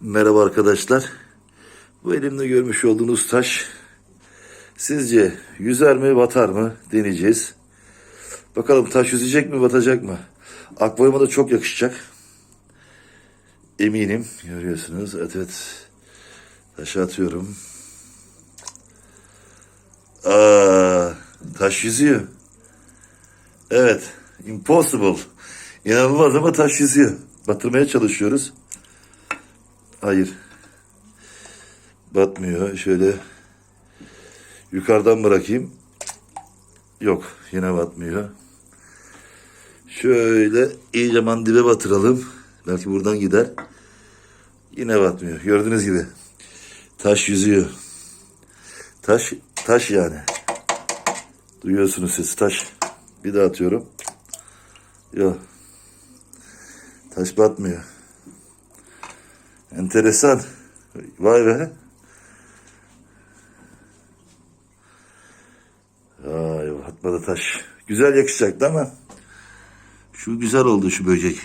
Merhaba arkadaşlar. Bu elimde görmüş olduğunuz taş sizce yüzer mi batar mı deneyeceğiz. Bakalım taş yüzecek mi batacak mı? Akvaryuma da çok yakışacak. Eminim. Görüyorsunuz. Evet evet. Taşı atıyorum. Aa, taş yüzüyor. Evet. Impossible. İnanılmaz ama taş yüzüyor. Batırmaya çalışıyoruz. Hayır. Batmıyor. Şöyle yukarıdan bırakayım. Yok. Yine batmıyor. Şöyle iyice dibe batıralım. Belki buradan gider. Yine batmıyor. Gördüğünüz gibi. Taş yüzüyor. Taş, taş yani. Duyuyorsunuz sesi taş. Bir daha atıyorum. Yok. Taş batmıyor. Enteresan. Vay be. Ay batmadı taş. Güzel yakışacaktı ama şu güzel oldu şu böcek.